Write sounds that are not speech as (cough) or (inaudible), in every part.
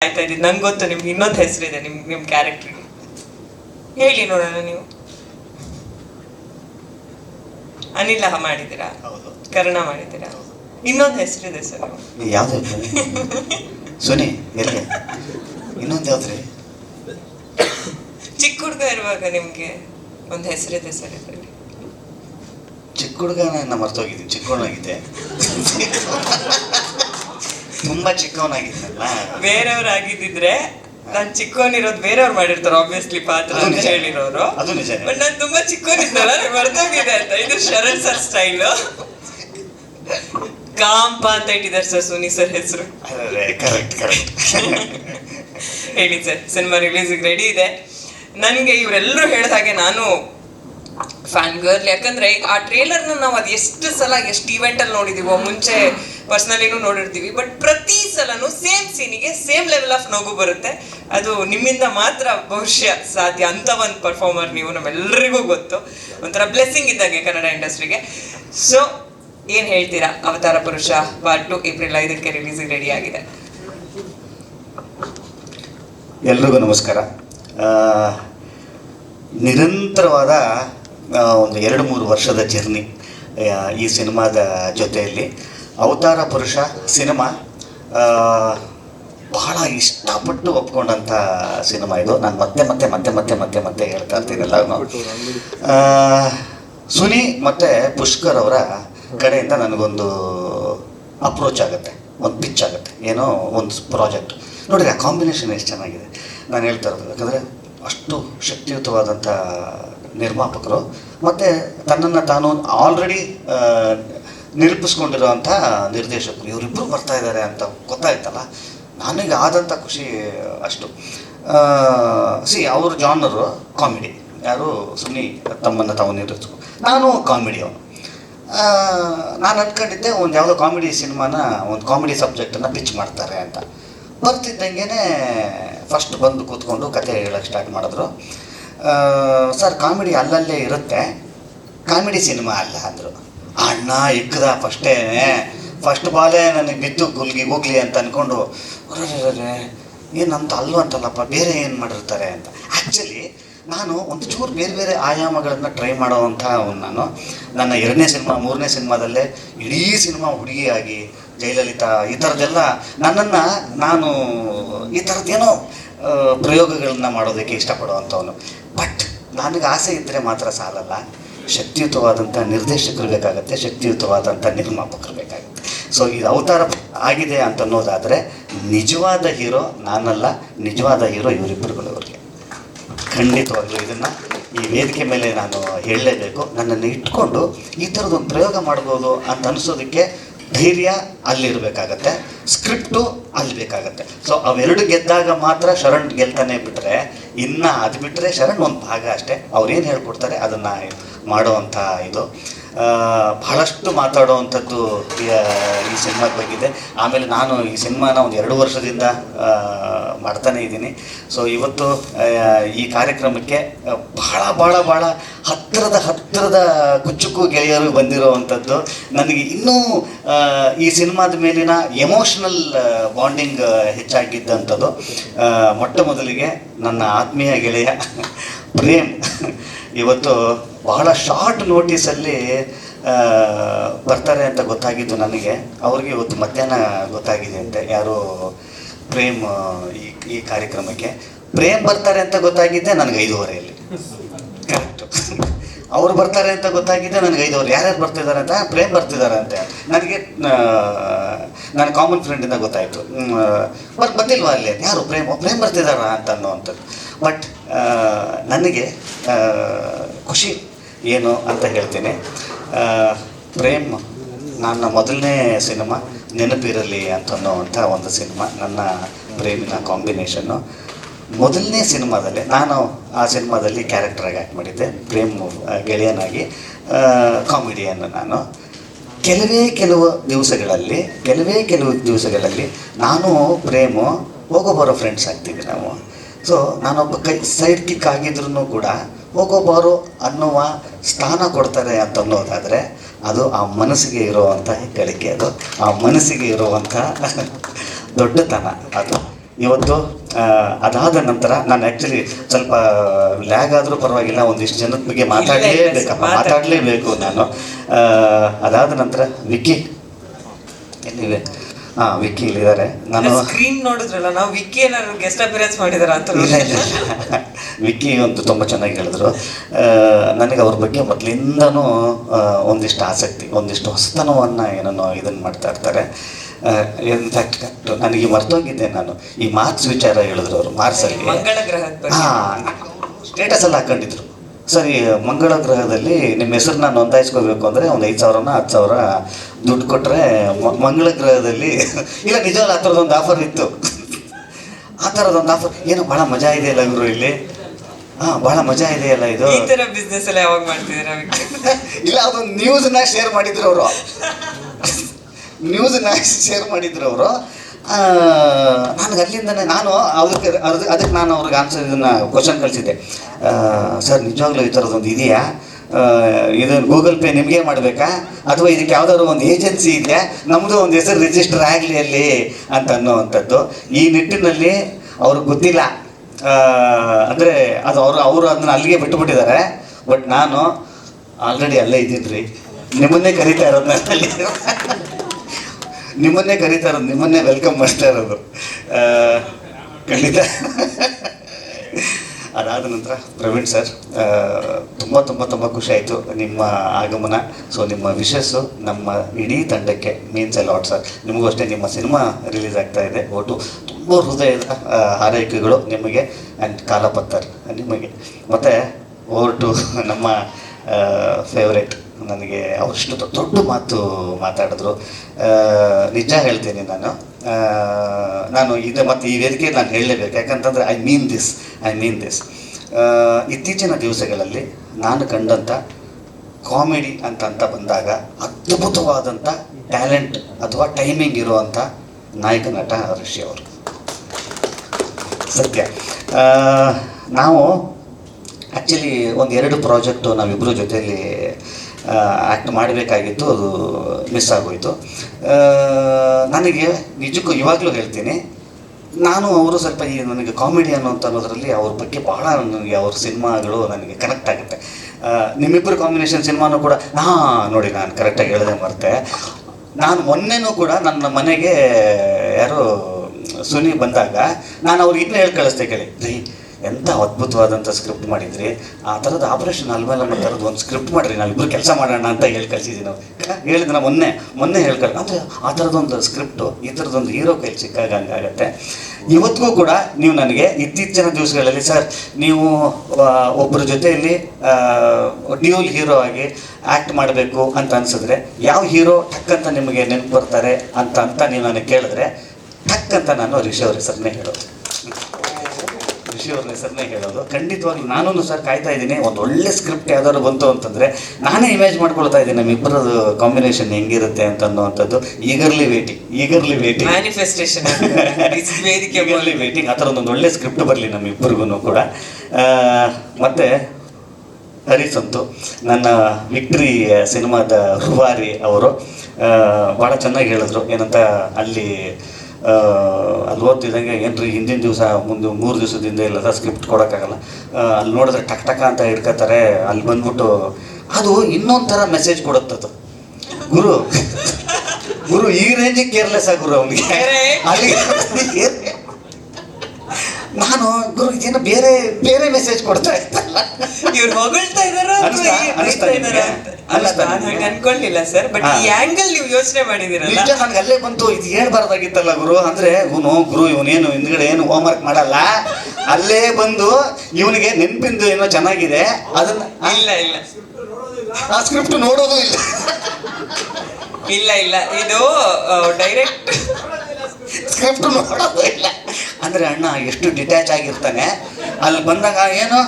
ಆಯ್ತಾ ಇದ್ದೀನಿ ನಂಗೆ ಗೊತ್ತು ನಿಮ್ಗೆ ಇನ್ನೊಂದು ಹೆಸರಿದೆ ನಿಮ್ ನಿಮ್ ಕ್ಯಾರೆಕ್ಟ್ರಿಗೆ ಹೇಳಿ ನೋಡೋಣ ನೀವು. ಅನಿಲ ಮಾಡಿದ್ದೀರಾ? ಹೌದು. ಕರ್ಣ ಮಾಡಿದ್ದೀರಾ? ಇನ್ನೊಂದು ಹೆಸರಿದೆ ಸರ್ ನೀವು ಯಾವ್ದು ಸುನಿ ಎಲ್ಲಿ ಇನ್ನೊಂದು ಯಾವ್ದ್ರಿ? ಚಿಕ್ಕ ಹುಡುಗ ಇರುವಾಗ ನಿಮ್ಗೆ ಒಂದು ಹೆಸರಿದೆ ಸರ್ ಇದರಲ್ಲಿ. ಚಿಕ್ಕ ಹುಡುಗ ಮರ್ತೋಗಿದ್ದೀನಿ ಚಿಕ್ಕ ಚಿಕ್ಕವನಾಗಿದ್ದೆ ತುಂಬಾ ಚಿಕ್ಕವನಾಗಿದ್ದಲ್ಲ ಬೇರೆಯವ್ರು ಆಗಿದ್ದಿದ್ರೆ ನಾನ್ ಚಿಕ್ಕವನಿರೋದು ಬೇರೆಯವ್ರು ಮಾಡಿರ್ತಾರೆ ಆಬ್ವಿಯಸ್ಲಿ ಪಾತ್ರ ಅದು ಅಂತ ನಿಜ. ಹೇಳಿರೋರು. ಅದು ನಿಜ. ಬಟ್ ನಾನು ತುಂಬಾ ಚಿಕ್ಕವನಿದ್ದಲ್ಲ ಮರ್ತೋಗಿದೆ ಅಂತ. ಇದು ಶರಣ್ ಸರ್ ಸ್ಟೈಲು ಕಾಂಪ ಅಂತ ಇಟ್ಟಿದ್ದಾರೆ ಸರ್ ಸುನಿ ಸರ್ ಹೆಸರು. ಕರೆಕ್ಟ್ ಕರೆಕ್ಟ್ ಹೇಳಿ ಸರ್ ಸಿನಿಮಾ ರಿಲೀಸಿಗೆ ರೆಡಿ ಇದೆ. ನನಗೆ ಇವರೆಲ್ಲರೂ ಹೇಳಿದ ಹಾಗೆ ನಾನು ಫ್ಯಾನ್ ಗರ್ಲ್ ಯಾಕಂದ್ರೆ ಈಗ ಆ ಟ್ರೇಲರ್ನ ನಾವು ಅದು ಎಷ್ಟು ಸಲ, ಎಷ್ಟು ಇವೆಂಟಲ್ಲಿ ನೋಡಿದೀವೋ, ಮುಂಚೆ ಪರ್ಸ್ನಲಿನೂ ನೋಡಿರ್ತೀವಿ. ಬಟ್ ಪ್ರತಿ ಸಲನು ಸೇಮ್ ಸೀನಿಗೆ ಸೇಮ್ ಲೆವೆಲ್ ಆಫ್ ನಗು ಬರುತ್ತೆ. ಅದು ನಿಮ್ಮಿಂದ ಮಾತ್ರ ಬಹುಶಃ ಸಾಧ್ಯ ಅಂತ ಒಂದು ಪರ್ಫಾರ್ಮರ್ ನೀವು ನಮ್ಮೆಲ್ಲರಿಗೂ ಗೊತ್ತು. ಒಂಥರ ಬ್ಲೆಸ್ಸಿಂಗ್ ಇದ್ದಂಗೆ ಕನ್ನಡ ಇಂಡಸ್ಟ್ರಿಗೆ. ಸೊ ಏನ್ ಹೇಳ್ತೀರಾ? Avatara Purusha part two April ಐದಕ್ಕೆ ರಿಲೀಸ್ ರೆಡಿ ಆಗಿದೆ. ಎಲ್ರಿಗೂ ನಮಸ್ಕಾರ. ನಿರಂತರವಾದ ಒಂದು ಎರಡು ಮೂರು ವರ್ಷದ ಜರ್ನಿ ಈ ಸಿನಿಮಾದ ಜೊತೆಯಲ್ಲಿ. ಅವತಾರ ಪುರುಷ ಸಿನಿಮಾ ಬಹಳ ಇಷ್ಟಪಟ್ಟು ಒಪ್ಕೊಂಡಂಥ ಸಿನಿಮಾ ಇದು. ನಾನು ಮತ್ತೆ ಮತ್ತೆ ಮತ್ತೆ ಮತ್ತೆ ಮತ್ತೆ ಮತ್ತೆ ಹೇಳ್ತಾ ಇರ್ತೀನಿ ಎಲ್ಲರೂ ಸುನಿ ಮತ್ತು ಪುಷ್ಕರ್ ಅವರ ಕಡೆಯಿಂದ ನನಗೊಂದು ಅಪ್ರೋಚ್ ಆಗುತ್ತೆ, ಒಂದು ಪಿಚ್ ಆಗುತ್ತೆ, ಏನೋ ಒಂದು ಪ್ರಾಜೆಕ್ಟ್ ನೋಡಿರಿ ಆ ಕಾಂಬಿನೇಷನ್ ಎಷ್ಟು ಚೆನ್ನಾಗಿದೆ. ನಾನು ಹೇಳ್ತಾ ಇರೋದು, ಯಾಕಂದರೆ ಅಷ್ಟು ಶಕ್ತಿಯುತವಾದಂಥ ನಿರ್ಮಾಪಕರು. ಮತ್ತು ತನ್ನನ್ನು ತಾನು ಆಲ್ರೆಡಿ ನಿರೂಪಿಸ್ಕೊಂಡಿರುವಂಥ ನಿರ್ದೇಶಕರು. ಇವರಿಬ್ಬರು ಬರ್ತಾ ಇದ್ದಾರೆ ಅಂತ ಗೊತ್ತಾಯ್ತಲ್ಲ? ನನಗೆ ಆದಂಥ ಖುಷಿ ಅಷ್ಟು. ಸಿ, ಅವ್ರ ಜಾನರು ಕಾಮಿಡಿ. ಯಾರು ಸುನಿ ತಮ್ಮನ್ನು ತಾವು ನಿರ್ದೇಶಕ ನಾನು ಕಾಮಿಡಿ ಅವನು. ನಾನು ಅಂದ್ಕೊಂಡಿದ್ದೆ ಒಂದು ಯಾವುದೋ ಕಾಮಿಡಿ ಸಿನಿಮಾನ, ಒಂದು ಕಾಮಿಡಿ ಸಬ್ಜೆಕ್ಟನ್ನು ಪಿಚ್ ಮಾಡ್ತಾರೆ ಅಂತ. ಬರ್ತಿದ್ದಂಗೆ ಫಸ್ಟ್ ಬಂದು ಕೂತ್ಕೊಂಡು ಕತೆ ಹೇಳೋಕ್ಕೆ ಸ್ಟಾರ್ಟ್ ಮಾಡಿದ್ರು. ಸರ್, ಕಾಮಿಡಿ ಅಲ್ಲಲ್ಲೇ ಇರುತ್ತೆ. ಕಾಮಿಡಿ ಸಿನಿಮಾ ಅಲ್ಲ ಅಂದರು. ಅಣ್ಣ ಇಕ್ಕದ ಫಸ್ಟೇ ಫಸ್ಟ್ ಬಾಲೇ ನನಗೆ ಬಿದ್ದು ಗುಲ್ಗಿ ಹೋಗ್ಲಿ ಅಂತ ಅಂದ್ಕೊಂಡು ಏನಂತ ಅಲ್ಲೂ ಅಂತಲ್ಲಪ್ಪ, ಬೇರೆ ಏನು ಮಾಡಿರ್ತಾರೆ ಅಂತ. ಆ್ಯಕ್ಚುಲಿ ನಾನು ಒಂದು ಚೂರು ಬೇರೆ ಬೇರೆ ಆಯಾಮಗಳನ್ನು ಟ್ರೈ ಮಾಡೋವಂಥ ನಾನು. ನನ್ನ ಎರಡನೇ ಸಿನಿಮಾ, ಮೂರನೇ ಸಿನಿಮಾದಲ್ಲೇ ಇಡೀ ಸಿನಿಮಾ ಹುಡುಗಿಯಾಗಿ, ಜಯಲಲಿತಾ, ಈ ಥರದ್ದೆಲ್ಲ ನನ್ನನ್ನು ನಾನು ಈ ಥರದ್ದೇನೋ ಪ್ರಯೋಗಗಳನ್ನ ಮಾಡೋದಕ್ಕೆ ಇಷ್ಟಪಡುವಂಥವನು. ಬಟ್ ನನಗೆ ಆಸೆ ಇದ್ದರೆ ಮಾತ್ರ ಸಾಲಲ್ಲ. ಶಕ್ತಿಯುತವಾದಂಥ ನಿರ್ದೇಶಕರು ಬೇಕಾಗುತ್ತೆ, ಶಕ್ತಿಯುತವಾದಂಥ ನಿರ್ಮಾಪಕರು ಬೇಕಾಗುತ್ತೆ. ಸೊ ಇದು ಅವತಾರ ಆಗಿದೆ ಅಂತ ಅನ್ನೋದಾದರೆ ನಿಜವಾದ ಹೀರೋ ನಾನಲ್ಲ, ನಿಜವಾದ ಹೀರೋ ಇವರಿಬ್ಬರುಗಳು ಅವರಿಗೆ ಖಂಡಿತವಾಗ್ಲೂ ಇದನ್ನು ಈ ವೇದಿಕೆ ಮೇಲೆ ನಾನು ಹೇಳಲೇಬೇಕು. ನನ್ನನ್ನು ಇಟ್ಕೊಂಡು ಈ ಥರದೊಂದು ಪ್ರಯೋಗ ಮಾಡ್ಬೋದು ಅಂತ ಅನಿಸೋದಕ್ಕೆ ಧೈರ್ಯ ಅಲ್ಲಿರಬೇಕಾಗತ್ತೆ ಸ್ಕ್ರಿಪ್ಟು ಅಲ್ಲಿ ಬೇಕಾಗತ್ತೆ. ಸೊ ಅವೆರಡು ಗೆದ್ದಾಗ ಮಾತ್ರ ಶರಣ್ ಗೆಲ್ತಾನೆ ಬಿಟ್ಟರೆ ಇನ್ನು ಅದು ಬಿಟ್ಟರೆ ಶರಣ್ ಒಂದು ಭಾಗ ಅಷ್ಟೇ. ಅವ್ರೇನು ಹೇಳ್ಕೊಡ್ತಾರೆ ಅದನ್ನು ಮಾಡುವಂಥ ಇದು. ಬಹಳಷ್ಟು ಮಾತಾಡುವಂಥದ್ದು ಈ ಸಿನಿಮಾದ ಬಗ್ಗಿದೆ. ಆಮೇಲೆ ನಾನು ಈ ಸಿನಿಮಾನ ಒಂದು ಎರಡು ವರ್ಷದಿಂದ ಮಾಡ್ತಾನೇ ಇದ್ದೀನಿ. ಸೊ ಇವತ್ತು ಈ ಕಾರ್ಯಕ್ರಮಕ್ಕೆ ಬಹಳ ಬಹಳ ಬಹಳ ಹತ್ತಿರದ ಹತ್ತಿರದ ಕುಚ್ಚುಕು ಗೆಳೆಯರು ಬಂದಿರುವಂಥದ್ದು. ನನಗೆ ಇನ್ನೂ ಈ ಸಿನಿಮಾದ ಮೇಲಿನ ಎಮೋಷನಲ್ ಬಾಂಡಿಂಗ್ ಹೆಚ್ಚಾಗಿದ್ದಂಥದ್ದು. ಮೊಟ್ಟ ಮೊದಲಿಗೆ ನನ್ನ ಆತ್ಮೀಯ ಗೆಳೆಯ ಪ್ರೇಮ್. ಇವತ್ತು ಬಹಳ ಶಾರ್ಟ್ ನೋಟಿಸಲ್ಲಿ ಬರ್ತಾರೆ ಅಂತ ಗೊತ್ತಾಗಿದ್ದು ನನಗೆ. ಅವ್ರಿಗೆ ಇವತ್ತು ಮಧ್ಯಾಹ್ನ ಗೊತ್ತಾಗಿದೆ ಅಂತ. ಯಾರು ಪ್ರೇಮ್ ಈ ಈ ಕಾರ್ಯಕ್ರಮಕ್ಕೆ. ಪ್ರೇಮ್ ಬರ್ತಾರೆ ಅಂತ ಗೊತ್ತಾಗಿದ್ದೆ ನನಗೆ ಐದೂವರೆಯಲ್ಲಿ. ಕರೆಕ್ಟು ಅವ್ರು ಬರ್ತಾರೆ ಅಂತ ಗೊತ್ತಾಗಿದ್ದೆ ನನಗೆ ಐದವ್ರು ಯಾರ್ಯಾರು ಬರ್ತಿದ್ದಾರೆ ಅಂತ? ಪ್ರೇಮ್ ಬರ್ತಿದ್ದಾರೆ ಅಂತ. ನನಗೆ ನನ್ನ ಕಾಮನ್ ಫ್ರೆಂಡಿಂದ ಗೊತ್ತಾಯಿತು. ಬಟ್ ಬಂದಿಲ್ವಾ ಅಲ್ಲಿ? ಯಾರು? ಪ್ರೇಮ್? ಪ್ರೇಮ್ ಬರ್ತಿದ್ದಾರಾ ಅಂತ ಅನ್ನೋವಂಥದ್ದು. ಬಟ್ ನನಗೆ ಖುಷಿ ಏನು ಅಂತ ಹೇಳ್ತೀನಿ. ಪ್ರೇಮ್, ನನ್ನ ಮೊದಲನೇ ಸಿನಿಮಾ ನೆನಪಿರಲಿ ಅಂತ ಅನ್ನೋವಂಥ ಒಂದು ಸಿನಿಮಾ, ನನ್ನ ಪ್ರೇಮಿನ ಕಾಂಬಿನೇಷನ್ನು. ಮೊದಲನೇ ಸಿನಿಮಾದಲ್ಲಿ ನಾನು ಆ ಸಿನಿಮಾದಲ್ಲಿ ಕ್ಯಾರೆಕ್ಟರಾಗಿ ಆ್ಯಕ್ಟ್ ಮಾಡಿದ್ದೆ. ಪ್ರೇಮ್ ಗೆಳೆಯನಾಗಿ ಕಾಮಿಡಿಯನ್ನು ನಾನು. ಕೆಲವೇ ಕೆಲವು ದಿವಸಗಳಲ್ಲಿ, ಕೆಲವೇ ಕೆಲವು ದಿವಸಗಳಲ್ಲಿ ನಾನು, ಪ್ರೇಮು ಹೋಗೋ ಬರೋ ಫ್ರೆಂಡ್ಸ್ ಆಗ್ತೀವಿ ನಾವು. ಸೊ ನಾನೊಬ್ಬ ಕೈ ಸೈಡ್ ಕಿಕ್ ಆಗಿದ್ರು ಕೂಡ ಹೋಗೋ ಬಾರೋ ಅನ್ನುವ ಸ್ಥಾನ ಕೊಡ್ತಾರೆ ಅಂತ ಅನ್ನೋದಾದರೆ ಅದು ಆ ಮನಸ್ಸಿಗೆ ಇರುವಂಥ ಗಳಿಕೆ ಅದು. ಆ ಮನಸ್ಸಿಗೆ ಇರುವಂಥ (laughs) ದೊಡ್ಡತನ ಅದು. ಇವತ್ತು ಅದಾದ ನಂತರ ನಾನು ಆ್ಯಕ್ಚುಲಿ ಸ್ವಲ್ಪ ಲ್ಯಾಗ್ ಆದರೂ ಪರವಾಗಿಲ್ಲ ಒಂದಿಷ್ಟು ಜನದ ಬಗ್ಗೆ ಮಾತಾಡಲೇಬೇಕಪ್ಪ ಮಾತಾಡಿ. ಮಾತಾಡಲೇಬೇಕು ನಾನು. ಅದಾದ ನಂತರ ವಿಕ್ಕಿ. ಎಲ್ಲಿವೆ? ಹಾಂ ವಿಕ್ಕಿ ಇಲ್ಲಿದ್ದಾರೆ. ನಾನು ಸ್ಕ್ರೀನ್ ನೋಡಿದ್ರಲ್ಲ ನಾವು ವಿಕ್ಕಿ ಏನಾದ್ರು ಗೆಸ್ಟ್ ಅಪಿಯರೆನ್ಸ್ ಮಾಡಿದಾರ ಅಂತ. ವಿಕ್ಕಿ ಅಂತೂ ತುಂಬ ಚೆನ್ನಾಗಿ ಹೇಳಿದ್ರು. ನನಗೆ ಅವ್ರ ಬಗ್ಗೆ ಮೊದಲಿಂದನೂ ಒಂದಿಷ್ಟು ಆಸಕ್ತಿ ಒಂದಿಷ್ಟು ಹೊಸತನವನ್ನು ಏನನ್ನೋ ಇದನ್ನು ಮಾಡ್ತಾ ಇರ್ತಾರೆ. ಇನ್ಫ್ಯಾಕ್ಟ್ ನನಗೆ ಮರ್ತೋಗಿದ್ದೆ ನಾನು. ಈ ಮಾರ್ಕ್ಸ್ ವಿಚಾರ ಹೇಳಿದ್ರು ಅವರು ಮಾರ್ಕ್ಸಲ್ಲಿ ಹಾಂ ಸ್ಟೇಟಸ್ ಎಲ್ಲ ಹಾಕೊಂಡಿದ್ರು. ಸರಿ ಮಂಗಳ ಗ್ರಹದಲ್ಲಿ ನಿಮ್ಮ ಹೆಸರನ್ನ ನೋಂದಾಯಿಸ್ಕೋಬೇಕು ಅಂದರೆ ಒಂದು ಐದು ಸಾವಿರನ ಹತ್ತು ಸಾವಿರ ದುಡ್ಡು ಕೊಟ್ಟರೆ ಮಂಗಳ ಗ್ರಹದಲ್ಲಿ (laughs) ಇಲ್ಲ ನಿಜ ಆ ಥರದೊಂದು ಆಫರ್ ಇತ್ತು. (laughs) ಆ ಥರದೊಂದು ಆಫರ್ ಏನು ಭಾಳ ಮಜಾ ಇದೆಯಲ್ಲ ಇವರು ಇಲ್ಲಿ? ಹಾ ಬಹಳ ಮಜಾ ಇದೆಯಲ್ಲ ಇದು? ಈ ತರ ಬಿಸ್ನೆಸ್ ಎಲ್ಲ ಯಾವಾಗ ಮಾಡ್ತಿದ್ದೀರಾ (laughs) ಇಲ್ಲ ಅದೊಂದು ನ್ಯೂಸ್ನ ಶೇರ್ ಮಾಡಿದ್ರು ಅವರು. ನ್ಯೂಸ್ನ ಶೇರ್ (laughs) ಮಾಡಿದ್ರು ಅವರು. ನನಗೆ ಅಲ್ಲಿಂದನೇ, ನಾನು ಅದಕ್ಕೆ ಅದು ಅದಕ್ಕೆ ನಾನು ಅವ್ರಿಗೆ ಆನ್ಸರ್ ಇದನ್ನು ಕ್ವಶನ್ ಕಳಿಸಿದ್ದೆ. ಸರ್, ನಿಜವಾಗ್ಲೂ ಈ ಥರದ್ದೊಂದು ಇದೆಯಾ? ಇದು ಗೂಗಲ್ ಪೇ ನಿಮಗೆ ಮಾಡಬೇಕಾ? ಅಥವಾ ಇದಕ್ಕೆ ಯಾವುದಾದ್ರು ಒಂದು ಏಜೆನ್ಸಿ ಇದೆಯಾ? ನಮ್ಮದು ಒಂದು ಹೆಸರು ರಿಜಿಸ್ಟರ್ ಆಗಲಿ ಅಲ್ಲಿ ಅಂತ ಅನ್ನೋವಂಥದ್ದು. ಈ ನಿಟ್ಟಿನಲ್ಲಿ ಅವ್ರಿಗೆ ಗೊತ್ತಿಲ್ಲ. ಅಂದರೆ ಅದು ಅವರು ಅವರು ಅದನ್ನ ಅಲ್ಲಿಗೆ ಬಿಟ್ಟುಬಿಟ್ಟಿದ್ದಾರೆ. ಬಟ್ ನಾನು ಆಲ್ರೆಡಿ ಅಲ್ಲೇ ಇದ್ದೀನಿ ರೀ. ನಿಮ್ಮನ್ನೇ ಕರೀತಾ ಇರೋದು ಅಲ್ಲಿ (laughs) ನಿಮ್ಮನ್ನೇ ಕರೀತಾ ನಿಮ್ಮನ್ನೇ ವೆಲ್ಕಮ್ ಮಾಡ್ತಾ ಇರೋದು. ಖಂಡಿತ. ಅದಾದ ನಂತರ ಪ್ರವೀಣ್ ಸರ್ ತುಂಬ ತುಂಬ ತುಂಬ ಖುಷಿ ಆಯಿತು ನಿಮ್ಮ ಆಗಮನ. ಸೊ ನಿಮ್ಮ ವಿಶಸ್ಸು ನಮ್ಮ ಇಡೀ ತಂಡಕ್ಕೆ ಮೀನ್ಸ್ ಎ ಲಾಟ್ ಸರ್ ನಿಮಗೂ ಅಷ್ಟೇ ನಿಮ್ಮ ಸಿನಿಮಾ ರಿಲೀಸ್ ಆಗ್ತಾ ಇದೆ. ಒಟ್ಟು ತುಂಬ ಹೃದಯದ ಹಾರೈಕೆಗಳು ನಿಮಗೆ ಆ್ಯಂಡ್ ಕಾಲಪತ್ತರ್, ನಿಮಗೆ. ಮತ್ತು ಓರ್ ಟು ನಮ್ಮ ಫೇವ್ರೇಟ್ ನನಗೆ ಅವರಿಷ್ಟು ದೊಡ್ಡ ಮಾತು ಮಾತಾಡಿದ್ರು. ನಿಜ ಹೇಳ್ತೀನಿ ನಾನು. ನಾನು ಇದು ಮತ್ತು ಈ ವೇದಿಕೆ ನಾನು ಹೇಳಲೇಬೇಕು. ಯಾಕಂತಂದರೆ I mean this I mean this ಇತ್ತೀಚಿನ ದಿವಸಗಳಲ್ಲಿ ನಾನು ಕಂಡಂಥ ಕಾಮಿಡಿ ಅಂತ ಅಂತ ಬಂದಾಗ ಅದ್ಭುತವಾದಂಥ ಟ್ಯಾಲೆಂಟ್ ಅಥವಾ ಟೈಮಿಂಗ್ ಇರುವಂಥ ನಾಯಕ ನಟ ಋಷಿ ಅವರು. ಸತ್ಯ. ನಾವು ಆ್ಯಕ್ಚುಲಿ ಒಂದು ಎರಡು ಪ್ರಾಜೆಕ್ಟು ನಾವಿಬ್ಬರ ಜೊತೆಯಲ್ಲಿ ಆ್ಯಕ್ಟ್ ಮಾಡಬೇಕಾಗಿತ್ತು, ಅದು ಮಿಸ್ ಆಗೋಯಿತು. ನನಗೆ ನಿಜಕ್ಕೂ ಇವಾಗಲೂ ಹೇಳ್ತೀನಿ, ನಾನು ಅವರು ಸ್ವಲ್ಪ ಈ ನನಗೆ ಕಾಮಿಡಿ ಅನ್ನೋಂಥ ಅನ್ನೋದರಲ್ಲಿ ಅವ್ರ ಬಗ್ಗೆ ಬಹಳ ನನಗೆ ಅವ್ರ ಸಿನಿಮಾಗಳು ನನಗೆ ಕನೆಕ್ಟ್ ಆಗುತ್ತೆ. ನಿಮ್ಮಿಬ್ಬರು ಕಾಂಬಿನೇಷನ್ ಸಿನಿಮಾನು ಕೂಡ, ಹಾಂ, ನೋಡಿ ನಾನು ಕರೆಕ್ಟಾಗಿ ಹೇಳದೆ ಮರ್ತೆ. ನಾನು ಮೊನ್ನೆನೂ ಕೂಡ ನನ್ನ ಮನೆಗೆ ಯಾರು ಸುನಿ ಬಂದಾಗ ನಾನು ಅವ್ರಿಗೆ ಇನ್ನೂ ಹೇಳಿ ಕಳಿಸ್ದೆ ಕೇಳಿ ಎಂಥ ಅದ್ಭುತವಾದಂಥ ಸ್ಕ್ರಿಪ್ಟ್ ಮಾಡಿದ್ರಿ? ಆ ಥರದ ಆಪರೇಷನ್ ಅಲ್ಮೇಲೆ ಅನ್ನೋ ಥರದ್ದು ಒಂದು ಸ್ಕ್ರಿಪ್ಟ್ ಮಾಡಿರಿ ನಾವಿಬ್ಬರು ಕೆಲಸ ಮಾಡೋಣ ಅಂತ ಹೇಳಿ ಕಳಿಸಿದ್ವಿ ನಾವು. ಹೇಳಿದ್ನ ಮೊನ್ನೆ ಮೊನ್ನೆ ಹೇಳ್ಕಳ್, ಅಂದರೆ ಆ ಥರದೊಂದು ಸ್ಕ್ರಿಪ್ಟು ಈ ಥರದೊಂದು ಹೀರೋ ಕೈಲಿ ಸಿಕ್ಕಾಗ ಇವತ್ತಿಗೂ ಕೂಡ ನೀವು ನನಗೆ ಇತ್ತೀಚಿನ ದಿವಸಗಳಲ್ಲಿ, ಸರ್, ನೀವು ಒಬ್ಬರ ಜೊತೆಯಲ್ಲಿ ಡ್ಯೂಲ್ ಹೀರೋ ಆಗಿ ಆ್ಯಕ್ಟ್ ಮಾಡಬೇಕು ಅಂತ ಅನ್ಸಿದ್ರೆ, ಯಾವ ಹೀರೋ ಟಕ್ ಅಂತ ನಿಮಗೆ ನೆನಪು ಬರ್ತಾರೆ ಅಂತ ಅಂತ ನೀವು ನನಗೆ ಕೇಳಿದ್ರೆ ಟಕ್ ಅಂತ ನಾನು ರಿಷಿ ಹೆಸರನ್ನೇ ಹೇಳೋದು. ಅವ್ರ ಹೆಸರನ್ನೇ ಹೇಳೋದು. ಖಂಡಿತವಾಗಿ ನಾನು ಸರ್ ಕಾಯ್ತಾ ಇದ್ದೀನಿ. ಒಂದು ಒಳ್ಳೆ ಸ್ಕ್ರಿಪ್ಟ್ ಯಾವ್ದಾದ್ರು ಬಂತು ಅಂತಂದರೆ ನಾನೇ ಇಮೇಜ್ ಮಾಡ್ಕೊಳ್ತಾ ಇದ್ದೀನಿ. ನಮ್ಮಿಬ್ಬರದು ಕಾಂಬಿನೇಷನ್ ಹೆಂಗಿರುತ್ತೆ ಅಂತ ಅನ್ನುವಂಥದ್ದು (laughs) eagerly waiting eagerly waiting manifestation ವೇದಿಕೆ ಈಗರ್ಲಿ ವೇಟಿಂಗ್ ಆ ಥರ ಒಂದು ಒಳ್ಳೆ ಸ್ಕ್ರಿಪ್ಟ್ ಬರಲಿ ನಮ್ಮಿಬ್ಬರಿಗೂ ಕೂಡ. ಆ, ಮತ್ತೆ ಹರಿಸಂತು ನನ್ನ ವಿಕ್ಟ್ರಿ ಸಿನಿಮಾದ ರುವಾರಿ ಅವರು ಭಾಳ ಚೆನ್ನಾಗಿ ಹೇಳಿದ್ರು. ಏನಂತ ಅಲ್ಲಿ ಅಲ್ಲಿ ಓದ್ತಿದ್ದಂಗೆ ಏನ್ರಿ ಹಿಂದಿನ ದಿವಸ ಮುಂದೆ ಮೂರು ದಿವಸದಿಂದ ಇಲ್ಲದ ಸ್ಕ್ರಿಪ್ಟ್ ಕೊಡೋಕ್ಕಾಗಲ್ಲ. ಅಲ್ಲಿ ನೋಡಿದ್ರೆ ಟಕ್ ಟಕ ಅಂತ ಹಿಡ್ಕೋತಾರೆ ಅಲ್ಲಿ ಬಂದ್ಬಿಟ್ಟು ಅದು ಇನ್ನೊಂದು ಥರ ಮೆಸೇಜ್ ಕೊಡುತ್ತದು ಗುರು ಗುರು ಈ ರೇಂಜಿಗೆ ಕೇರ್ಲೆಸ್ ಆ ಗುರು ಅವನಿಗೆ. ಅಲ್ಲಿ ನಾನು ಗುರು ಇದೇನು ಬೇರೆ ಬೇರೆ ಮೆಸೇಜ್ ಕೊಡ್ತಾ ಇತ್ತಲ್ಲ (laughs) ಇವ್ರು ಹೊಗಳ್ತಾ ಇದಾರ ಅಲ್ಲ ನಾನು? ಅನ್ಕೊಂಡಿಲ್ಲ ಸರ್ ಬಟ್ ಈ ಆಂಗಲ್ ನೀವು ಯೋಚನೆ ಮಾಡಿದಿರಲ್ಲ ನನ್ಗೆ ಅಲ್ಲೇ ಬಂತು. ಇದು ಹೇಳ್ಬಾರ್ದಾಗಿತ್ತಲ್ಲ ಗುರು? ಅಂದ್ರೆ ಇವನು ಗುರು ಇವನೇನು ಹಿಂದ್ಗಡೆ ಏನು ಹೋಮ್ವರ್ಕ್ ಮಾಡಲ್ಲ. ಅಲ್ಲೇ ಬಂದು ಇವನಿಗೆ ನೆನ್ಪಿಂದು ಏನೋ ಚೆನ್ನಾಗಿದೆ. ಅದನ್ನ ಇಲ್ಲ ಇಲ್ಲ. ಆ ಸ್ಕ್ರಿಪ್ಟ್ ನೋಡೋದು ಇಲ್ಲ. ಇಲ್ಲ ಇಲ್ಲ. ಇದು ಡೈರೆಕ್ಟ್ ಸ್ಕ್ರಿಪ್ಟ್ ನೋಡೋದು ಇಲ್ಲ. ಅಂದ್ರೆ ಅಣ್ಣ ಎಷ್ಟು ಡಿಟ್ಯಾಚ್ ಆಗಿರ್ತಾನೆ. ಅಲ್ಲಿ ಬಂದಾಗ ಏನು?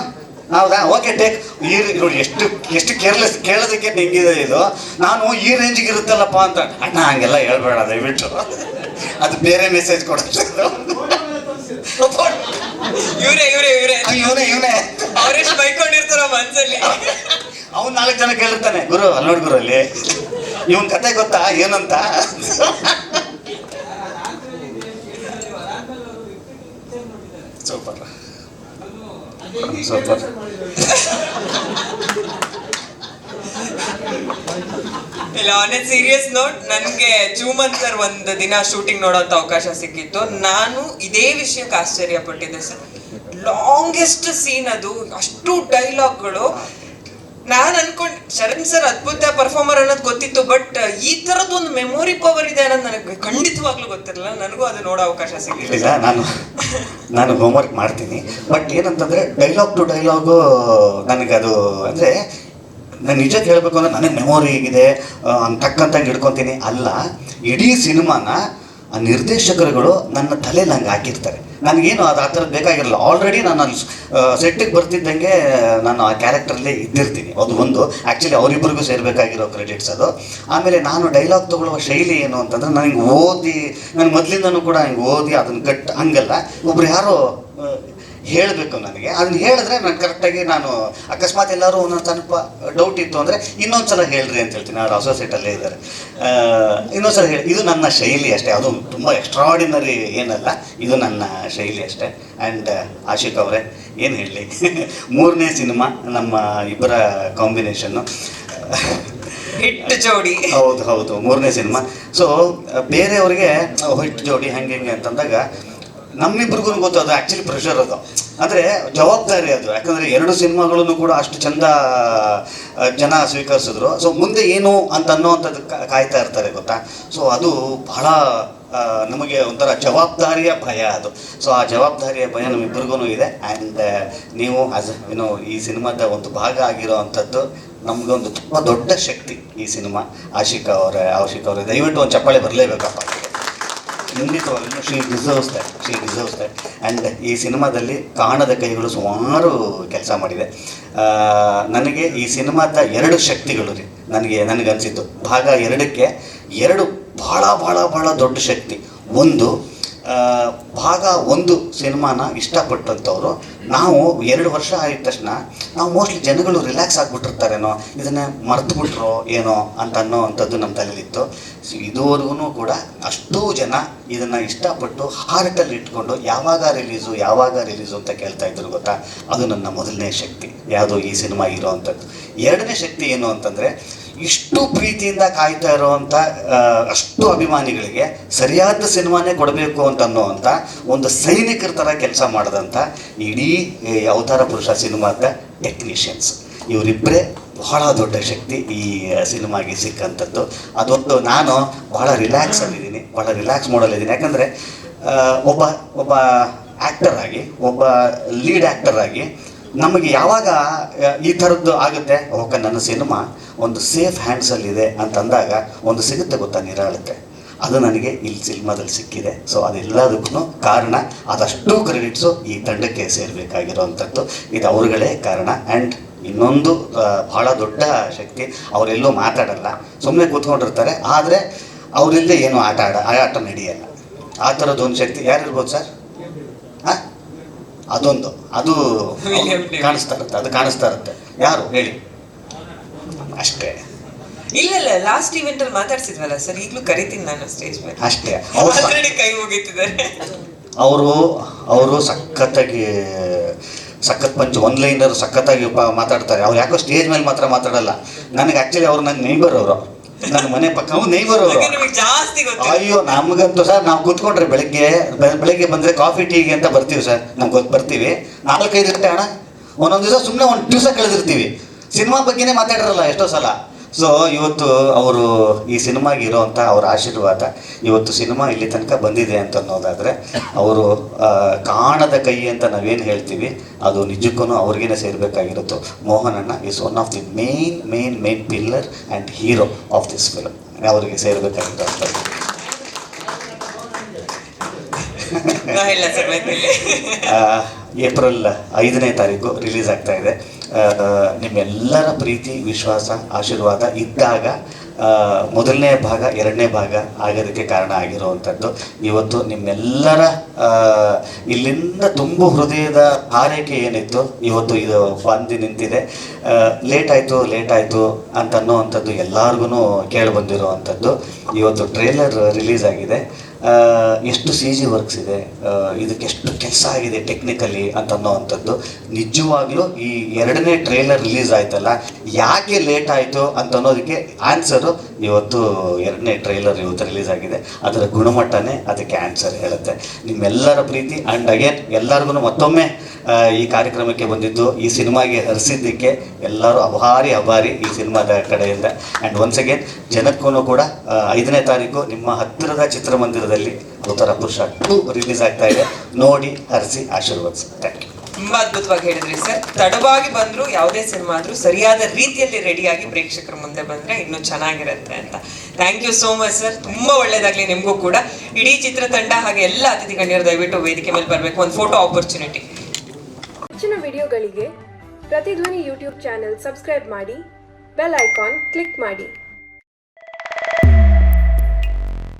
ಹೌದಾ? ಓಕೆ ಟೇಕ್ ಈ ನೋಡಿ ಎಷ್ಟು ಎಷ್ಟು ಕೇರ್ಲೆಸ್ ಕೇಳೋದಕ್ಕೆ ಹೆಂಗಿದೆ ಇದು. ನಾನು ಈ ರೇಂಜಿಗೆ ಇರುತ್ತಲ್ಲಪ್ಪ ಅಂತ. ಅಣ್ಣ ಹಂಗೆಲ್ಲ ಹೇಳ್ಬೇಡ ದಯವಿಟ್ಟು. ಅದು ಬೇರೆ ಮೆಸೇಜ್ ಕೊಡುತ್ತೆ ಇವ್ರೆ ಇವ್ರೆ ಇವ್ರೆ. ಇವನೇ ಇವನೇ. ಅವ್ರೆಷ್ಟು ಬೈಕೊಂಡಿರ್ತಾರ ಮನ್ಸಲ್ಲಿ. ಅವ್ನು ನಾಲ್ಕು ಜನ ಕೇಳಿರ್ತಾನೆ ಗುರು ಅಲ್ಲಿ ನೋಡಿ ಗುರು ಅಲ್ಲಿ. ಇವನ್ ಕತೆ ಗೊತ್ತಾ? ಏನಂತ? ಸೂಪರ್. ಇಲ್ಲ ಆನ್ ಸೀರಿಯಸ್ ನೋಟ್ ನನಗೆ ಜೂಮನ್ ಸರ್ ಒಂದು ದಿನ ಶೂಟಿಂಗ್ ನೋಡೋಂಥ ಅವಕಾಶ ಸಿಕ್ಕಿತ್ತು. ನಾನು ಇದೇ ವಿಷಯಕ್ಕೆ ಆಶ್ಚರ್ಯ ಪಟ್ಟಿದ್ದೆ ಸರ್. ಲಾಂಗೆಸ್ಟ್ ಸೀನ್ ಅದು, ಅಷ್ಟು ಡೈಲಾಗ್ಗಳು ನಾನು ಅನ್ಕೊಂಡ್ ಶರಣ್ ಸರ್ ಅದ್ಭುತ ಪರ್ಫಾರ್ಮರ್ ಅನ್ನೋದು ಗೊತ್ತಿತ್ತು ಬಟ್ ಈ ತರದ್ ಒಂದು ಮೆಮೊರಿ ಪವರ್ ಇದೆ ಅನ್ನೋದು ನನಗೆ ಖಂಡಿತವಾಗ್ಲೂ ಗೊತ್ತಿರಲಿಲ್ಲ ನನಗೂ ಅದು ನೋಡೋ ಅವಕಾಶ ಸಿಗಲಿಲ್ಲ. ನಾನು ನಾನು ನಾನು ಹೋಮ್ವರ್ಕ್ ಮಾಡ್ತೀನಿ. ಬಟ್ ಏನಂತಂದ್ರೆ ಡೈಲಾಗ್ ಟು ಡೈಲಾಗ್ ನನಗೆ ಅದು, ಅಂದ್ರೆ, ನಾನು ನಿಜ ಹೇಳ್ಬೇಕು ಅಂದ್ರೆ ನನಗೆ ಮೆಮೊರಿ ಹೇಗಿದೆ ತಕ್ಕಂತ ಹಿಡ್ಕೊತೀನಿ. ಅಲ್ಲ, ಇಡೀ ಸಿನಿಮಾನ ಆ ನಿರ್ದೇಶಕರುಗಳು ನನ್ನ ತಲೆಯಲ್ಲಿ ಹಂಗೆ ಹಾಕಿರ್ತಾರೆ. ನನಗೇನು ಅದು ಆ ಥರದ್ದು ಬೇಕಾಗಿರಲ್ಲ. ಆಲ್ರೆಡಿ ನಾನು ಅಲ್ಲಿ ಸೆಟ್ಟಿಗೆ ಬರ್ತಿದ್ದಂಗೆ ನಾನು ಆ ಕ್ಯಾರೆಕ್ಟರಲ್ಲೇ ಇದ್ದಿರ್ತೀನಿ. ಅದು ಒಂದು. ಆ್ಯಕ್ಚುಲಿ ಅವರಿಬ್ಬರಿಗೂ ಸೇರಬೇಕಾಗಿರೋ ಕ್ರೆಡಿಟ್ಸ್ ಅದು. ಆಮೇಲೆ ನಾನು ಡೈಲಾಗ್ ತೊಗೊಳ್ಳುವ ಶೈಲಿ ಏನು ಅಂತಂದ್ರೆ ನನಗೆ ಓದಿ, ನಾನು ಮೊದಲಿಂದನೂ ಕೂಡ ನನಗೆ ಓದಿ ಅದನ್ನು ಕಟ್ ಹಂಗಲ್ಲ. ಒಬ್ರು ಯಾರೋ ಹೇಳಬೇಕು ನನಗೆ. ಅದನ್ನ ಹೇಳಿದ್ರೆ ನಾನು ಕರೆಕ್ಟಾಗಿ ನಾನು ಅಕಸ್ಮಾತ್ ಎಲ್ಲರೂ ಒಂದೊಂದು ಸ್ವಲ್ಪ ಡೌಟ್ ಇತ್ತು ಅಂದರೆ ಇನ್ನೊಂದು ಸಲ ಹೇಳ್ರಿ ಅಂತ ಹೇಳ್ತೀನಿ. ಅವ್ರು ಅಸೋಸಿಯೇಟಲ್ಲೇ ಇದ್ದಾರೆ. ಇನ್ನೊಂದು ಸಲ ಹೇಳಿ. ಇದು ನನ್ನ ಶೈಲಿ ಅಷ್ಟೇ. ಅದು ತುಂಬ ಎಕ್ಸ್ಟ್ರಾಡಿನರಿ ಏನಲ್ಲ ಇದು ನನ್ನ ಶೈಲಿ ಅಷ್ಟೇ. ಆ್ಯಂಡ್ ಆಶಿಕ್ ಅವರೇ ಏನು ಹೇಳಲಿ (laughs) ಮೂರನೇ ಸಿನಿಮಾ ನಮ್ಮ ಇಬ್ಬರ ಕಾಂಬಿನೇಷನ್ನು ಹಿಟ್ ಜೋಡಿ. ಹೌದು ಹೌದು. ಮೂರನೇ ಸಿನಿಮಾ. ಸೊ ಬೇರೆಯವ್ರಿಗೆ ಹಿಟ್ ಜೋಡಿ ಹಂಗೆ ಹಿಂಗೆ ಅಂತಂದಾಗ ನಮ್ಮಿಬ್ರಿಗೂ ಗೊತ್ತು ಅದು ಆ್ಯಕ್ಚುಲಿ ಪ್ರೆಷರ್ ಅದು. ಅಂದರೆ ಜವಾಬ್ದಾರಿ ಅದು. ಯಾಕಂದರೆ ಎರಡು ಸಿನಿಮಾಗಳನ್ನು ಕೂಡ ಅಷ್ಟು ಚಂದ ಜನ ಸ್ವೀಕರಿಸಿದ್ರು. ಸೊ ಮುಂದೆ ಏನು ಅಂತ ಅನ್ನೋವಂಥದ್ದು ಕಾಯ್ತಾ ಇರ್ತಾರೆ ಗೊತ್ತಾ? ಸೊ ಅದು ಬಹಳ ನಮಗೆ ಒಂಥರ ಜವಾಬ್ದಾರಿಯ ಭಯ ಅದು. ಸೊ ಆ ಜವಾಬ್ದಾರಿಯ ಭಯ ನಮ್ಮಿಬ್ಬರಿಗೂ ಇದೆ. ಆ್ಯಂಡ್ ನೀವು ಆಸ್ ಏನೋ ಈ ಸಿನಿಮಾದ ಒಂದು ಭಾಗ ಆಗಿರೋ ಅಂಥದ್ದು ನಮಗೊಂದು ತುಂಬ ದೊಡ್ಡ ಶಕ್ತಿ ಈ ಸಿನಿಮಾ. ಆಶಿಕ್ ಅವರ, ಆಶಿಕ್ ಅವರೇ, ದಯವಿಟ್ಟು ಒಂದು ಚಪ್ಪಾಳೆ ಬರಲೇಬೇಕಪ್ಪ. ಖಂಡಿತವಾಗ್ಲೂ she deserves that she deserves that and ಈ ಸಿನಿಮಾದಲ್ಲಿ ಕಾಣದ ಕೈಗಳು ಸುಮಾರು ಕೆಲಸ ಮಾಡಿದೆ ನನಗೆ ಈ ಸಿನಿಮಾದ ಎರಡು ಶಕ್ತಿಗಳು ರೀ, ನನಗೆ ನನಗನ್ಸಿತ್ತು ಭಾಗ ಎರಡಕ್ಕೆ ಎರಡು ಭಾಳ ಭಾಳ ಭಾಳ ದೊಡ್ಡ ಶಕ್ತಿ. ಒಂದು ಭಾಗ ಒಂದು ಸಿನಿಮಾನ ಇಷ್ಟಪಟ್ಟಂಥವ್ರು. ನಾವು ಎರಡು ವರ್ಷ ಆಗಿದ ತಕ್ಷಣ ನಾವು ಮೋಸ್ಟ್ಲಿ ಜನಗಳು ರಿಲ್ಯಾಕ್ಸ್ ಆಗಿಬಿಟ್ಟಿರ್ತಾರೇನೋ, ಇದನ್ನು ಮರೆತು ಬಿಟ್ರೋ ಏನೋ ಅಂತ ಅನ್ನೋ ಅಂಥದ್ದು ನಮ್ಮ ತಲೆಯಲ್ಲಿತ್ತು ಸೊ ಇದುವರೆಗೂ ಕೂಡ ಅಷ್ಟೂ ಜನ ಇದನ್ನು ಇಷ್ಟಪಟ್ಟು ಹಾರ್ಟಲ್ಲಿ ಇಟ್ಕೊಂಡು ಯಾವಾಗ ರಿಲೀಸು ಯಾವಾಗ ರಿಲೀಸು ಅಂತ ಕೇಳ್ತಾ ಇದ್ರು ಗೊತ್ತಾ? ಅದು ನನ್ನ ಮೊದಲನೇ ಶಕ್ತಿ, ಯಾವುದು ಈ ಸಿನಿಮಾ ಇರೋ ಅಂಥದ್ದು. ಎರಡನೇ ಶಕ್ತಿ ಏನು ಅಂತಂದರೆ ಇಷ್ಟು ಪ್ರೀತಿಯಿಂದ ಕಾಯ್ತಾ ಇರೋವಂಥ ಅಷ್ಟು ಅಭಿಮಾನಿಗಳಿಗೆ ಸರಿಯಾದ ಸಿನಿಮಾನೇ ಕೊಡಬೇಕು ಅಂತ ಅನ್ನೋವಂಥ ಒಂದು ಸೈನಿಕರ ಥರ ಕೆಲಸ ಮಾಡಿದಂಥ ಇಡೀ ಅವತಾರ ಪುರುಷ ಸಿನಿಮಾದ ಟೆಕ್ನಿಷಿಯನ್ಸ್ ಇವರಿಬ್ಬರೇ ಬಹಳ ದೊಡ್ಡ ಶಕ್ತಿ ಈ ಸಿನಿಮಾಗೆ ಸಿಕ್ಕಂಥದ್ದು ಅದೊಂದು ನಾನು ಬಹಳ ರಿಲ್ಯಾಕ್ಸ್ ಆಗಿದ್ದೀನಿ ಬಹಳ ರಿಲ್ಯಾಕ್ಸ್ ಮಾಡಲಿದ್ದೀನಿ ಯಾಕಂದರೆ ಒಬ್ಬ ಒಬ್ಬ ಆ್ಯಕ್ಟರ್ ಆಗಿ, ಒಬ್ಬ ಲೀಡ್ ಆ್ಯಕ್ಟರ್ ಆಗಿ ನಮಗೆ ಯಾವಾಗ ಈ ಥರದ್ದು ಆಗುತ್ತೆ? ಓಕೆ ನನ್ನ ಸಿನಿಮಾ ಒಂದು ಸೇಫ್ ಹ್ಯಾಂಡ್ಸಲ್ಲಿದೆ ಅಂತಂದಾಗ ಒಂದು ಸಿಗುತ್ತೆ ಗೊತ್ತಾ ನಿರಾಳತೆ? ಅದು ನನಗೆ ಇಲ್ಲಿ ಸಿನಿಮಾದಲ್ಲಿ ಸಿಕ್ಕಿದೆ. ಸೊ ಅದೆಲ್ಲದಕ್ಕೂ ಕಾರಣ ಅದಷ್ಟು ಕ್ರೆಡಿಟ್ಸು ಈ ತಂಡಕ್ಕೆ ಸೇರಬೇಕಾಗಿರೋವಂಥದ್ದು. ಇದು ಅವರುಗಳೇ ಕಾರಣ. ಆ್ಯಂಡ್ ಇನ್ನೊಂದು ಬಹಳ ದೊಡ್ಡ ಶಕ್ತಿ ಅವರೆಲ್ಲೂ ಮಾತಾಡಲ್ಲ. ಸುಮ್ಮನೆ ಕೂತ್ಕೊಂಡಿರ್ತಾರೆ. ಆದರೆ ಅವರಿಂದ ಏನು ಆಟ ಆಡ, ಆಟ ನಡೆಯಲ್ಲ. ಆ ಥರದ್ದು ಒಂದು ಶಕ್ತಿ ಯಾರಿರ್ಬೋದು ಸರ್? ಅದೊಂದು. ಅದು ಕಾಣಿಸ್ತಾ ಇರುತ್ತೆ ಅದು ಕಾಣಿಸ್ತಾ ಇರುತ್ತೆ. ಯಾರು? ಹೇಳಿ. ಅಷ್ಟೇ. ಇಲ್ಲ ಇಲ್ಲ ಲಾಸ್ಟ್ ಇವೆಂಟ್ ಅಲ್ಲಿ ಮಾತಾಡ್ಸಿದ್ವಲ್ಲ ಸರ್ ಈಗಲೂ ಕರಿತೀನಿ ನಾನು ಸ್ಟೇಜ್ ಮೇಲೆ. ಅಷ್ಟೇ. ಆಲ್ರೆಡಿ ಕೈ ಮುಗಿತಿದ್ದಾರೆ. ಅವರು ಅವರು ಸಖತ್ತಾಗಿ ಸಖತ್ ಪಂಚ್ ಒನ್ ಲೈನರ್ ಸಖತ್ತಾಗಿ ಮಾತಾಡ್ತಾರೆ. ಅವ್ರು ಯಾಕೋ ಸ್ಟೇಜ್ ಮೇಲೆ ಮಾತ್ರ ಮಾತಾಡಲ್ಲ. ನನಗೆ ಆ್ಯಕ್ಚುಲಿ ಅವ್ರು ನನ್ನ ನೇಬರ್ ಅವರು. ನನ್ನ ಮನೆ ಪಕ್ಕ ಅವ್ರು. ನೈಬರ್ ಜಾಸ್ತಿ ಅಯ್ಯೋ ನಮಗಂತೂ ಸರ್ ನಾವು ಕೂತ್ಕೊಂಡ್ರೆ ಬೆಳಗ್ಗೆ ಬೆಳಿಗ್ಗೆ ಬಂದರೆ ಕಾಫಿ ಟೀಗೆ ಅಂತ ಬರ್ತೀವಿ ಸರ್. ನಾವು ಗೊತ್ತು ಬರ್ತೀವಿ. ನಾಲ್ಕೈದು ಗಂಟೆ ಅಣ್ಣ. ಒಂದೊಂದು ದಿವಸ ಸುಮ್ಮನೆ ಒಂದು ದಿವಸ ಕಳೆದಿರ್ತೀವಿ. ಸಿನಿಮಾ ಬಗ್ಗೆನೇ ಮಾತಾಡಿರಲ್ಲ ಎಷ್ಟೋ ಸಲ. ಸೊ ಇವತ್ತು ಅವರು ಈ ಸಿನಿಮಾಗೆ ಇರೋವಂಥ ಅವರ ಆಶೀರ್ವಾದ ಇವತ್ತು ಸಿನಿಮಾ ಇಲ್ಲಿ ತನಕ ಬಂದಿದೆ ಅಂತ ಅನ್ನೋದಾದರೆ ಅವರು ಕಾಣದ ಕೈ ಅಂತ ನಾವೇನು ಹೇಳ್ತೀವಿ ಅದು ನಿಜಕ್ಕೂ ಅವ್ರಿಗೇನೆ ಸೇರಬೇಕಾಗಿರುತ್ತೋ. ಮೋಹನಣ್ಣ is one of the main main main pillar and hero of this film ಅವರಿಗೆ ಸೇರಬೇಕಾಗಿರುವಂಥದ್ದು ನಾ ಇಲ್ಲ ಸರ್ ಮೈತ್ರಿಲಿ ಆ, ಏಪ್ರಿಲ್ ಐದನೇ ತಾರೀಕು ರಿಲೀಸ್ ಆಗ್ತಾ ಇದೆ. ನಿಮ್ಮೆಲ್ಲರ ಪ್ರೀತಿ ವಿಶ್ವಾಸ ಆಶೀರ್ವಾದ ಇದ್ದಾಗ ಮೊದಲನೇ ಭಾಗ ಎರಡನೇ ಭಾಗ ಆಗೋದಕ್ಕೆ ಕಾರಣ ಆಗಿರುವಂಥದ್ದು. ಇವತ್ತು ನಿಮ್ಮೆಲ್ಲರ ಇಲ್ಲಿಂದ ತುಂಬು ಹೃದಯದ ಹಾರೈಕೆ ಏನಿತ್ತು? ಇವತ್ತು ಇದು ಬಂದು ನಿಂತಿದೆ. ಲೇಟ್ ಆಯಿತು ಲೇಟ್ ಆಯಿತು ಅಂತ ಅನ್ನೋವಂಥದ್ದು ಎಲ್ಲರಿಗೂ ಕೇಳಿ ಬಂದಿರುವಂಥದ್ದು. ಇವತ್ತು ಟ್ರೇಲರ್ ರಿಲೀಸ್ ಆಗಿದೆ. ಎಷ್ಟು ಸಿ ಜಿ ವರ್ಕ್ಸ್ ಇದೆ? ಇದಕ್ಕೆ ಎಷ್ಟು ಕೆಲಸ ಆಗಿದೆ ಟೆಕ್ನಿಕಲಿ ಅಂತ ಅನ್ನೋವಂಥದ್ದು ನಿಜವಾಗ್ಲೂ ಈ ಎರಡನೇ ಟ್ರೇಲರ್ ರಿಲೀಸ್ ಆಯ್ತಲ್ಲ, ಯಾಕೆ ಲೇಟ್ ಆಯಿತು ಅಂತ ಅನ್ನೋದಕ್ಕೆ ಆನ್ಸರು ಇವತ್ತು ಎರಡನೇ ಟ್ರೈಲರ್ ಇವತ್ತು ರಿಲೀಸ್ ಆಗಿದೆ. ಅದರ ಗುಣಮಟ್ಟನೇ ಅದಕ್ಕೆ ಆನ್ಸರ್ ಹೇಳುತ್ತೆ. ನಿಮ್ಮೆಲ್ಲರ ಪ್ರೀತಿ ಆ್ಯಂಡ್ ಅಗೇನ್ ಎಲ್ಲರಿಗೂ ಮತ್ತೊಮ್ಮೆ ಈ ಕಾರ್ಯಕ್ರಮಕ್ಕೆ ಬಂದಿದ್ದು, ಈ ಸಿನಿಮಾಗೆ ಹರಿಸಿದ್ದಕ್ಕೆ ಎಲ್ಲರೂ ಅಭಾರಿ ಅಭಾರಿ ಈ ಸಿನಿಮಾದ ಕಡೆಯಿಂದ. ಆ್ಯಂಡ್ ಒನ್ಸ್ ಅಗೇನ್ ಜನಕ್ಕೂ ಕೂಡ ಐದನೇ ತಾರೀಕು ನಿಮ್ಮ ಹತ್ತಿರದ ಚಿತ್ರಮಂದಿರದಲ್ಲಿ, ಉತ್ತರ ಪುರುಷ ಟು ರಿಲೀಸ್ ಆಗ್ತಾ ಇದೆ. ನೋಡಿ, ಹರಿಸಿ, ಆಶೀರ್ವದಿಸಿ. ಥ್ಯಾಂಕ್ ಯು ತುಂಬಾ ಅದ್ಭುತವಾಗಿ ಹೇಳಿದ್ರಿ ಸರ್. ತಡವಾಗಿ ಬಂದ್ರು ಯಾವುದೇ ಸಿನಿಮಾ ಆದ್ರೂ ಸರಿಯಾದ ರೀತಿಯಲ್ಲಿ ರೆಡಿಯಾಗಿ ಪ್ರೇಕ್ಷಕರ ಮುಂದೆ ಬಂದ್ರೆ ಇನ್ನು ಚೆನ್ನಾಗಿರುತ್ತೆ ಅಂತ. Thank you so much sir ತುಂಬಾ ಒಳ್ಳೇದಾಗ್ಲಿ ನಿಮಗೂ ಕೂಡ. ಇಡೀ ಚಿತ್ರತಂಡ ಹಾಗೆ ಎಲ್ಲ ಅತಿಥಿ ಗಣ್ಯರು ದಯವಿಟ್ಟು ವೇದಿಕೆ ಮೇಲೆ ಬರಬೇಕು. ಒಂದು ಫೋಟೋ ಆಪರ್ಚುನಿಟಿ ಹೆಚ್ಚಿನ ವಿಡಿಯೋಗಳಿಗೆ ಪ್ರತಿಧ್ವನಿ ಯೂಟ್ಯೂಬ್ ಚಾನೆಲ್ ಸಬ್ಸ್ಕ್ರೈಬ್ ಮಾಡಿ, ಬೆಲ್ ಐಕಾನ್ ಕ್ಲಿಕ್ ಮಾಡಿ.